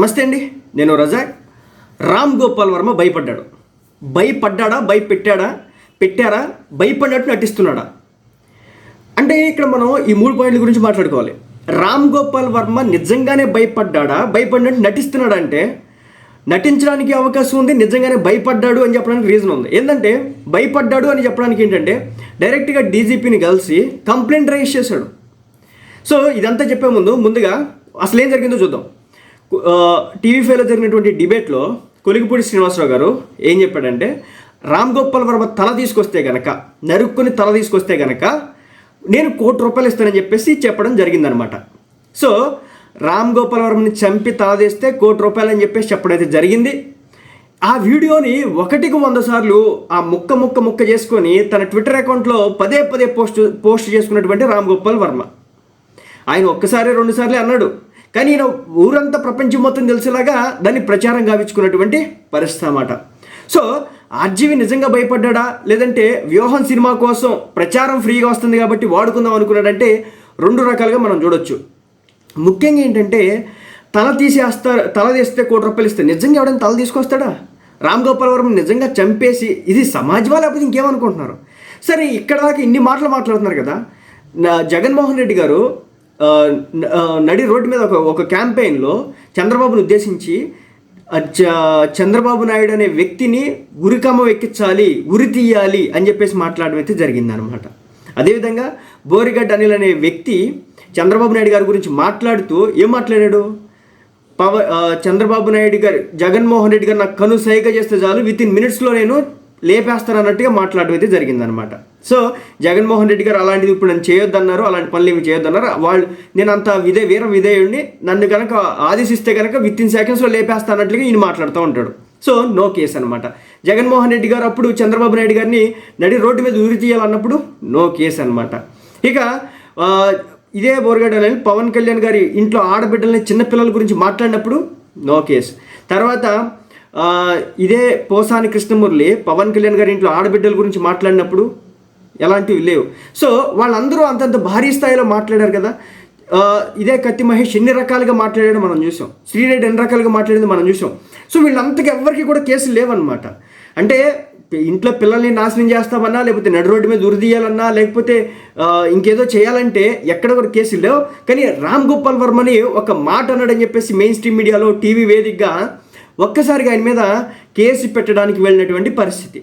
నమస్తే అండి నేను రజాక్ రామ్ గోపాల్ వర్మ భయపడ్డాడు. భయపడ్డాడా? భయపెట్టాడా? పెట్టారా? భయపడ్డట్టు నటిస్తున్నాడా? అంటే ఇక్కడ మనం ఈ మూడు పాయింట్ల గురించి మాట్లాడుకోవాలి. రామ్ గోపాల్ వర్మ నిజంగానే భయపడ్డాడా? భయపడినట్టు నటిస్తున్నాడా అంటే నటించడానికి అవకాశం ఉంది నిజంగానే భయపడ్డాడు అని చెప్పడానికి రీజన్ ఉంది. ఏంటంటే భయపడ్డాడు అని చెప్పడానికి ఏంటంటే డైరెక్ట్గా డీజీపీని కలిసి కంప్లైంట్ రైజ్ చేశాడు. సో ఇదంతా చెప్పే ముందు ముందుగా అసలు ఏం జరిగిందో చూద్దాం. టీవీ ఫైవ్లో జరిగినటువంటి డిబేట్లో కొలిగిపూడి శ్రీనివాసరావు గారు ఏం చెప్పాడంటే రామ్ గోపాల్ వర్మ తల తీసుకొస్తే గనక నరుక్కుని తల తీసుకొస్తే గనక నేను కోటి రూపాయలు ఇస్తానని చెప్పేసి చెప్పడం జరిగిందనమాట. సో రామ్ గోపాల్ వర్మని చంపి తల తీస్తే కోటి రూపాయలు అని చెప్పేసి చెప్పడం అయితే జరిగింది. ఆ వీడియోని ఒకటికి వంద సార్లు ఆ ముక్క ముక్క ముక్క చేసుకొని తన ట్విట్టర్ అకౌంట్లో పదే పదే పోస్ట్ పోస్ట్ చేసుకున్నటువంటి రామ్ గోపాల్ వర్మ. ఆయన ఒక్కసారి రెండుసార్లు అన్నాడు. కానీ ఈయన ఊరంతా ప్రపంచం మొత్తం తెలిసేలాగా దాన్ని ప్రచారం గావించుకున్నటువంటి పరిస్థితి అన్నమాట. సో ఆర్జీవి నిజంగా భయపడ్డా లేదంటే వ్యూహం సినిమా కోసం ప్రచారం ఫ్రీగా వస్తుంది కాబట్టి వాడుకుందాం అనుకున్నాడంటే రెండు రకాలుగా మనం చూడొచ్చు. ముఖ్యంగా ఏంటంటే తల తీసేస్తారు తల తీస్తే కోటి రూపాయలు ఇస్తే నిజంగా ఎవడైనా తల తీసుకొస్తాడా? రామ్ గోపాల్ వర్మ నిజంగా చంపేసి ఇది సమాజమా లేకపోతే ఇంకేమనుకుంటున్నారు? సరే ఇక్కడ దాకా ఇన్ని మాటలు మాట్లాడుతున్నారు కదా. నా జగన్మోహన్ రెడ్డి గారు నడి రోడ్డు మీద ఒక ఒక క్యాంపెయిన్లో చంద్రబాబును ఉద్దేశించి చంద్రబాబు నాయుడు అనే వ్యక్తిని ఉరికమ్మ ఎక్కించాలి ఉరి తీయాలి అని చెప్పేసి మాట్లాడడం అయితే జరిగిందనమాట అదేవిధంగా బోరిగడ్డ అనిల్ అనే వ్యక్తి చంద్రబాబు నాయుడు గారి గురించి మాట్లాడుతూ ఏం మాట్లాడాడు? పవ చంద్రబాబు నాయుడు గారు జగన్మోహన్ రెడ్డి గారు నాకు కను సైగ చేస్తే చాలు విత్ ఇన్ మినిట్స్లో నేను లేపేస్తాను అన్నట్టుగా మాట్లాడడం అయితే జరిగిందనమాట సో జగన్మోహన్ రెడ్డి గారు అలాంటిది ఇప్పుడు నేను చేయొద్దన్నారు అలాంటి పనులు ఏమి చేయొద్దన్నారు. వాళ్ళు నేను అంత విధే వీర విధేయుడిని నన్ను కనుక ఆదేశిస్తే కనుక విత్ ఇన్ సెకండ్స్లో లేపేస్తానట్లుగా ఈయన మాట్లాడుతూ ఉంటాడు. సో నో కేసు అనమాట జగన్మోహన్ రెడ్డి గారు అప్పుడు చంద్రబాబు నాయుడు గారిని నడి రోడ్డు మీద ఉరి తీయాలన్నప్పుడు నో కేసు అనమాట ఇక ఇదే బోరగడ్డ పవన్ కళ్యాణ్ గారి ఇంట్లో ఆడబిడ్డలని చిన్నపిల్లల గురించి మాట్లాడినప్పుడు నో కేసు. తర్వాత ఇదే పోసాని కృష్ణమురళి పవన్ కళ్యాణ్ గారి ఇంట్లో ఆడబిడ్డల గురించి మాట్లాడినప్పుడు ఎలాంటివి లేవు. సో వాళ్ళందరూ అంతంత భారీ స్థాయిలో మాట్లాడారు కదా. ఇదే కత్తి మహేష్ ఎన్ని రకాలుగా మాట్లాడాడో మనం చూసాం. శ్రీరెడ్డి ఎన్ని రకాలుగా మాట్లాడింది మనం చూసాం. సో వీళ్ళంతకి ఎవరికి కూడా కేసులు లేవన్నమాట. అంటే ఇంట్లో పిల్లల్ని నాశనం చేస్తామన్నా లేకపోతే నడు రోడ్డు మీద ఉరిదీయాలన్నా లేకపోతే ఇంకేదో చేయాలంటే ఎక్కడ కూడా కేసులు లేవు. కానీ రామ్ గోపాల్ వర్మని ఒక మాట అన్నాడని చెప్పేసి మెయిన్ స్ట్రీమ్ మీడియాలో టీవీ వేదికగా ఒక్కసారిగా ఆయన మీద కేసు పెట్టడానికి వెళ్ళినటువంటి పరిస్థితి.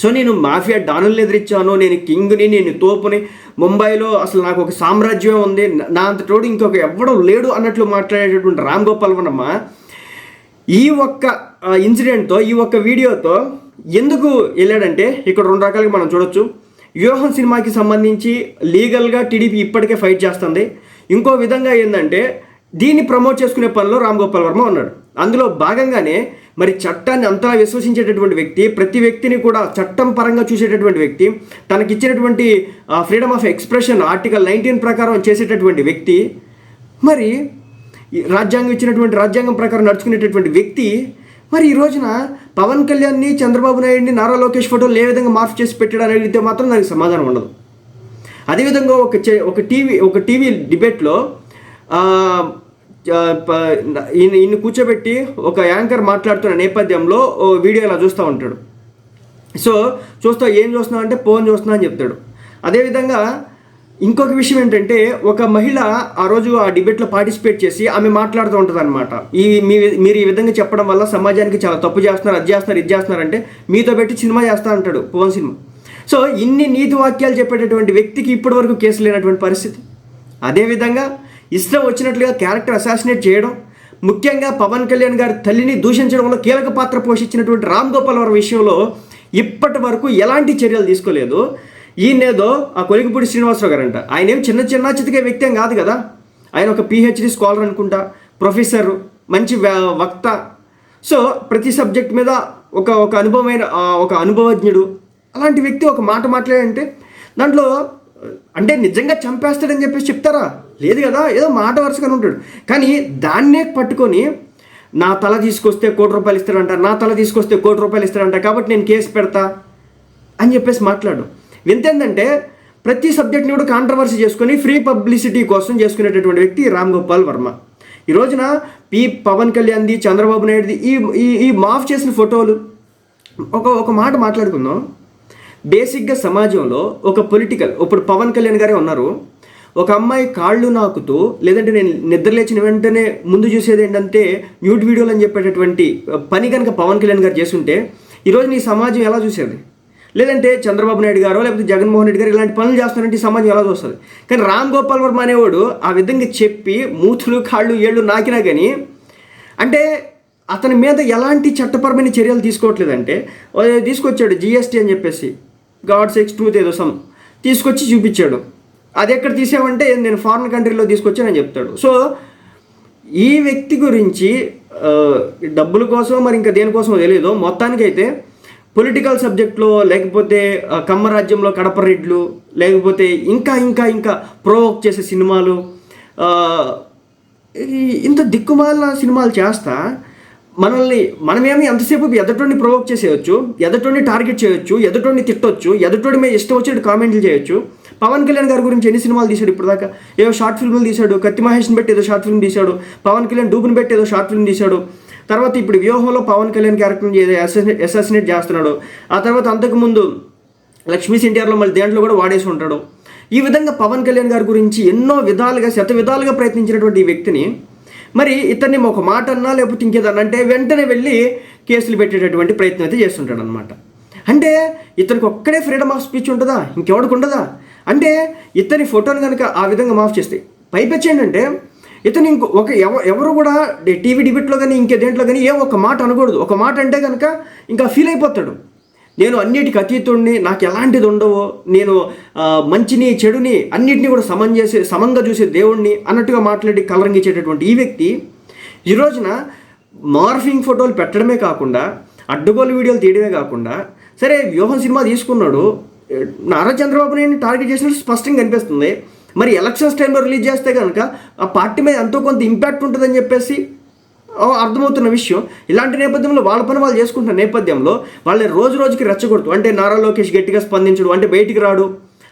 సో నేను మాఫియా డానుల్ని ఎదిరించాను నేను కింగ్ని నేను తోపుని. ముంబైలో అసలు నాకు ఒక సామ్రాజ్యం ఉంది. నా అంతటోడు ఇంకొక ఎవ్వడం లేడు అన్నట్లు మాట్లాడేటటువంటి రామ్ గోపాల్ వర్మ ఈ ఒక్క ఇన్సిడెంట్తో ఈ ఒక్క వీడియోతో ఎందుకు వెళ్ళాడంటే ఇక్కడ రెండు రకాలుగా మనం చూడొచ్చు. వ్యూహం సినిమాకి సంబంధించి లీగల్గా టీడీపీ ఇప్పటికే ఫైట్ చేస్తుంది. ఇంకో విధంగా ఏంటంటే దీన్ని ప్రమోట్ చేసుకునే పనిలో రామ్ గోపాల్ వర్మ ఉన్నాడు. అందులో భాగంగానే మరి చట్టాన్ని అంతా విశ్వసించేటటువంటి వ్యక్తి ప్రతి వ్యక్తిని కూడా చట్టం పరంగా చూసేటటువంటి వ్యక్తి తనకిచ్చినటువంటి freedom of expression article nineteen ప్రకారం చేసేటటువంటి వ్యక్తి మరి ఈ రాజ్యాంగం ఇచ్చినటువంటి రాజ్యాంగం ప్రకారం నడుచుకునేటటువంటి వ్యక్తి మరి ఈ రోజున పవన్ కళ్యాణ్ని చంద్రబాబు నాయుడిని నారా లోకేష్ ఫోటోలు ఏ విధంగా మార్పు చేసి పెట్టాడు అని అడిగితే మాత్రం దానికి సమాధానం ఉండదు. అదేవిధంగా ఒక చే- ఒక టీవీ ఒక టీవీ డిబేట్లో ఈయన ఈయన కూర్చోబెట్టి ఒక యాంకర్ మాట్లాడుతున్న నేపథ్యంలో ఓ వీడియో ఇలా చూస్తూ ఉంటాడు. సో చూస్తా ఏం చూస్తున్నావు అంటే ఫోన్ చూస్తున్నా అని చెప్తాడు. అదేవిధంగా ఇంకొక విషయం ఏంటంటే ఒక మహిళ ఆ రోజు ఆ డిబేట్లో పార్టిసిపేట్ చేసి ఆమె మాట్లాడుతూ ఉంటుంది అనమాట ఈ మీ మీరు ఈ విధంగా చెప్పడం వల్ల సమాజానికి చాలా తప్పు చేస్తున్నారు అది చేస్తున్నారు ఇది చేస్తున్నారంటే మీతో పెట్టి సినిమా చేస్తా అంటాడు పవన్ సినిమా. సో ఇన్ని నీతి వాక్యాలు చెప్పేటటువంటి వ్యక్తికి ఇప్పటి వరకు కేసు లేనటువంటి పరిస్థితి. అదేవిధంగా ఇష్టం వచ్చినట్లుగా క్యారెక్టర్ అసాసినేట్ చేయడం ముఖ్యంగా పవన్ కళ్యాణ్ గారి తల్లిని దూషించడంలో కీలక పాత్ర పోషించినటువంటి రామ్ గోపాల్ వర్మ విషయంలో ఇప్పటి వరకు ఎలాంటి చర్యలు తీసుకోలేదు. ఈయనేదో ఆ కొలిగిపూడి శ్రీనివాసరావు గారు అంట ఆయన ఏం చిన్న చిన్న చితికే వ్యక్తి కాదు కదా. ఆయన ఒక పిహెచ్డి స్కాలర్ అనుకుంటా ప్రొఫెసర్ మంచి వక్త. సో ప్రతి సబ్జెక్ట్ మీద ఒక ఒక అనుభవమైన ఒక అనుభవజ్ఞుడు. అలాంటి వ్యక్తి ఒక మాట మాట్లాడంటే దాంట్లో అంటే నిజంగా చంపేస్తాడని చెప్పేసి చెప్తారా? లేదు కదా ఏదో మాట వరుసగానే ఉంటాడు. కానీ దాన్నే పట్టుకొని నా తల తీసుకొస్తే కోటి రూపాయలు ఇస్తాడంట నా తల తీసుకొస్తే కోటి రూపాయలు ఇస్తాడంట కాబట్టి నేను కేసు పెడతా అని చెప్పేసి మాట్లాడు. వింత ఏంటంటే ప్రతి సబ్జెక్ట్ని కూడా కాంట్రవర్సీ చేసుకొని ఫ్రీ పబ్లిసిటీ కోసం చేసుకునేటటువంటి వ్యక్తి రామ్ గోపాల్ వర్మ. ఈ రోజున పి పవన్ కళ్యాణ్ది చంద్రబాబు నాయుడుది ఈ ఈ ఈ మాఫ్ చేసిన ఫోటోలు ఒక ఒక మాట మాట్లాడుకుందాం. బేసిక్గా సమాజంలో ఒక పొలిటికల్ ఇప్పుడు పవన్ కళ్యాణ్ గారే ఉన్నారు. ఒక అమ్మాయి కాళ్ళు నాకుతూ లేదంటే నేను నిద్రలేచిన వెంటనే ముందు చూసేది ఏంటంటే న్యూట్ వీడియోలు అని చెప్పేటటువంటి పని కనుక పవన్ కళ్యాణ్ గారు చేస్తుంటే ఈరోజు నీ సమాజం ఎలా చూసేది? లేదంటే చంద్రబాబు నాయుడు గారో లేకపోతే జగన్మోహన్ రెడ్డి గారు ఇలాంటి పనులు చేస్తారంటే ఈ సమాజం ఎలా చూస్తుంది? కానీ రామ్ గోపాల్ వర్మ అనేవాడు ఆ విధంగా చెప్పి మూతులు కాళ్ళు ఏళ్ళు నాకినా కానీ అంటే అతని మీద ఎలాంటి చట్టపరమైన చర్యలు తీసుకోవట్లేదంటే తీసుకొచ్చాడు జిఎస్టీ అని చెప్పేసి. గాడ్ సెక్స్ టూత్ ఏదో సమ్. తీసుకొచ్చి చూపించాడు. అది ఎక్కడ తీసామంటే నేను ఫారిన్ కంట్రీలో తీసుకొచ్చానని చెప్తాడు. సో ఈ వ్యక్తి గురించి డబ్బుల కోసం మరి ఇంకా దేనికోసమో తెలియదు మొత్తానికైతే పొలిటికల్ సబ్జెక్ట్లో లేకపోతే కమ్మరాజ్యంలో కమ్మ రాజ్యంలో కడప రెడ్లు లేకపోతే ఇంకా ఇంకా ఇంకా ప్రోవోక్ చేసే సినిమాలు ఇంత దిక్కుమాలిన సినిమాలు చేస్తా మనల్ని మనమేమి ఎంతసేపు ఎదటోడిని ప్రొవోక్ చేసేయచ్చు ఎదటోడిని టార్గెట్ చేయొచ్చు ఎదటోడిని తిట్టొచ్చు ఎదటోడి మీద ఇష్టం వచ్చినట్టు కామెంట్లు చేయొచ్చు. పవన్ కళ్యాణ్ గారి గురించి ఎన్ని సినిమాలు తీశాడు ఇప్పటిదాకా? ఏదో షార్ట్ ఫిల్మ్లు తీశాడు కత్తి మహేష్ని పెట్టి ఏదో షార్ట్ ఫిల్మ్ తీశాడు పవన్ కళ్యాణ్ డూబుని పెట్టి ఏదో షార్ట్ ఫిల్మ్ తీశాడు. తర్వాత ఇప్పుడు వ్యూహంలో పవన్ కళ్యాణ్ క్యారెక్టర్ని ఏదో అసాసినేట్ చేస్తున్నాడు. ఆ తర్వాత అంతకుముందు లక్ష్మీ ఎన్టీఆర్లో మళ్ళీ దేంట్లో కూడా వాడేసి ఉంటాడు. ఈ విధంగా పవన్ కళ్యాణ్ గారి గురించి ఎన్నో విధాలుగా శత విధాలుగా ప్రయత్నించినటువంటి ఈ వ్యక్తిని మరి ఇతన్ని ఒక మాట అన్నా లేకపోతే ఇంకేదన్నా అంటే వెంటనే వెళ్ళి కేసులు పెట్టేటటువంటి ప్రయత్నం అయితే చేస్తుంటాడు అనమాట అంటే ఇతనికి ఒక్కడే ఫ్రీడమ్ ఆఫ్ స్పీచ్ ఉంటుందా? ఇంకెవడికి ఉండదా? అంటే ఇతని ఫోటోని కనుక ఆ విధంగా మాఫ్ చేస్తే పైపెచ్చి ఏంటంటే ఇతను ఇంకో ఒక ఎవ ఎవరు కూడా టీవీ డిబేట్లో కానీ ఇంకే దేంట్లో కానీ ఏ ఒక మాట అనకూడదు. ఒక మాట అంటే కనుక ఇంకా ఫీల్ అయిపోతాడు. నేను అన్నిటికి అతీతుడిని నాకు ఎలాంటిది ఉండవో నేను మంచిని చెడుని అన్నిటిని కూడా సమం చేసే సమంగా చూసే దేవుణ్ణి అన్నట్టుగా మాట్లాడి కలరంగించేటటువంటి ఈ వ్యక్తి ఈ రోజున మార్ఫింగ్ ఫోటోలు పెట్టడమే కాకుండా అడ్డుగోలు వీడియోలు తీయడమే కాకుండా సరే వ్యూహం సినిమా తీసుకున్నాడు నారా చంద్రబాబు నాయుడిని టార్గెట్ చేసినట్టు స్పష్టంగా కనిపిస్తుంది. మరి ఎలక్షన్స్ టైంలో రిలీజ్ చేస్తే కనుక ఆ పార్టీ మీద ఎంతో కొంత ఇంపాక్ట్ ఉంటుందని చెప్పేసి అర్థమవుతున్న విషయం. ఇలాంటి నేపథ్యంలో వాళ్ళ పని వాళ్ళు చేసుకుంటున్న నేపథ్యంలో వాళ్ళని రోజు రోజుకి రెచ్చగొడుతూ అంటే నారా లోకేష్ గట్టిగా స్పందించడు అంటే బయటికి రాడు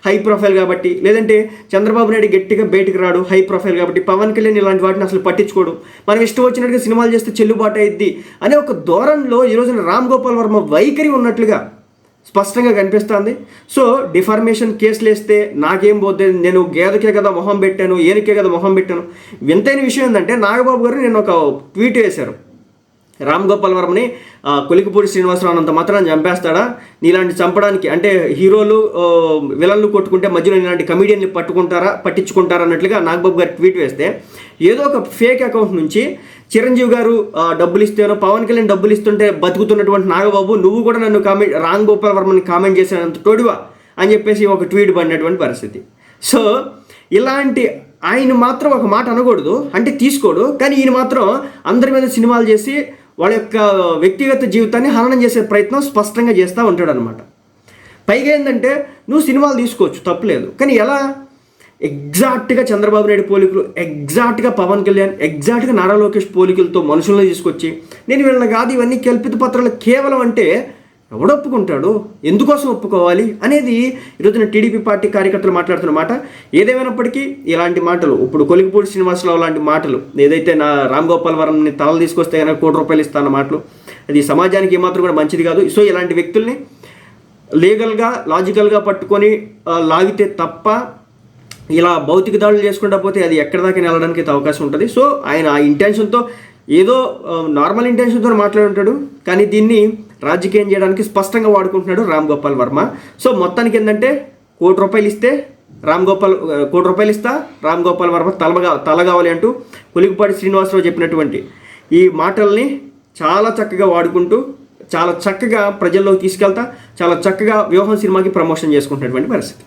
హై ప్రొఫైల్ కాబట్టి లేదంటే చంద్రబాబు నాయుడు గట్టిగా బయటికి రాడు హై ప్రొఫైల్ కాబట్టి పవన్ కళ్యాణ్ ఇలాంటి వాటిని అసలు పట్టించుకోడు. మనం ఇష్టం వచ్చినట్టుగా సినిమాలు చేస్తే చెల్లుబాటు అయ్యిద్ది అనే ఒక ధోరణిలో ఈ రోజున రామ్ గోపాల్ వర్మ వైఖరి ఉన్నట్లుగా స్పష్టంగా కనిపిస్తుంది. సో డిఫర్మేషన్ కేసులు వేస్తే నాకేం పోతే నేను గేదకే కదా మొహం పెట్టాను ఏనుకే కదా మొహం పెట్టాను. వింతైన విషయం ఏంటంటే నాగబాబు గారు నేను ఒక ట్వీట్ వేశారు. రామ్ గోపాల్ వర్మని కొలికిపూడి శ్రీనివాసరావు అంత మాత్రం చంపేస్తాడా? నీలాంటి చంపడానికి అంటే హీరోలు విలన్లు కొట్టుకుంటే మధ్యలో ఇలాంటి కమీడియన్ని పట్టుకుంటారా పట్టించుకుంటారా అన్నట్లుగా నాగబాబు గారు ట్వీట్ వేస్తే ఏదో ఒక ఫేక్ అకౌంట్ నుంచి చిరంజీవి గారు డబ్బులు ఇస్తేనో పవన్ కళ్యాణ్ డబ్బులు ఇస్తుంటే బతుకుతున్నటువంటి నాగబాబు నువ్వు కూడా నన్ను కామెంట్ రామ్ గోపాల్ వర్మని కామెంట్ చేసినంత తోడివా? అని చెప్పేసి ఒక ట్వీట్ పడినటువంటి పరిస్థితి. సో ఇలాంటి ఆయన మాత్రం ఒక మాట అనకూడదు అంటే తీసుకోడు కానీ ఈయన మాత్రం అందరి మీద సినిమాలు చేసి వాళ్ళ యొక్క వ్యక్తిగత జీవితాన్ని హననం చేసే ప్రయత్నం స్పష్టంగా చేస్తూ ఉంటాడు అనమాట పైగా ఏంటంటే నువ్వు సినిమాలు తీసుకోవచ్చు తప్పులేదు కానీ ఎలా? ఎగ్జాక్ట్గా చంద్రబాబు నాయుడు పోలికలు ఎగ్జాక్ట్గా పవన్ కళ్యాణ్ ఎగ్జాక్ట్గా నారా లోకేష్ పోలికలతో మనుషులను తీసుకొచ్చి నేను వీళ్ళని కాదు ఇవన్నీ కల్పిత పత్రాలు కేవలం అంటే ఎవడు ఒప్పుకుంటాడు? ఎందుకోసం ఒప్పుకోవాలి? అనేది ఈరోజున టీడీపీ పార్టీ కార్యకర్తలు మాట్లాడుతున్న మాట. ఏదేమైనప్పటికీ ఇలాంటి మాటలు ఇప్పుడు కొలిగిపూడి శ్రీనివాసరావు లాంటి మాటలు ఏదైతే నా రామ్ గోపాల్ వరంని తలలు తీసుకొస్తే కనుక కోటి రూపాయలు ఇస్తాన్న మాటలు అది సమాజానికి ఏమాత్రం కూడా మంచిది కాదు. సో ఇలాంటి వ్యక్తుల్ని లీగల్గా లాజికల్గా పట్టుకొని లాగితే తప్ప ఇలా భౌతిక దాడులు చేసుకుంటా పోతే అది ఎక్కడి దాకా వెళ్ళడానికి అయితే అవకాశం ఉంటుంది. సో ఆయన ఆ ఇంటెన్షన్తో ఏదో నార్మల్ ఇంటెన్షన్తో మాట్లాడి ఉంటాడు కానీ దీన్ని రాజకీయం చేయడానికి స్పష్టంగా వాడుకుంటున్నాడు రామ్ గోపాల్ వర్మ. సో మొత్తానికి ఏంటంటే కోటి రూపాయలు ఇస్తే రామ్ గోపాల్ కోటి రూపాయలు ఇస్తా రామ్ గోపాల్ వర్మ తలగా తల కావాలి అంటూ పులిగిపాటి శ్రీనివాసరావు చెప్పినటువంటి ఈ మాటల్ని చాలా చక్కగా వాడుకుంటూ చాలా చక్కగా ప్రజల్లోకి తీసుకెళ్తా చాలా చక్కగా వ్యూహం సినిమాకి ప్రమోషన్ చేసుకుంటున్నటువంటి పరిస్థితి.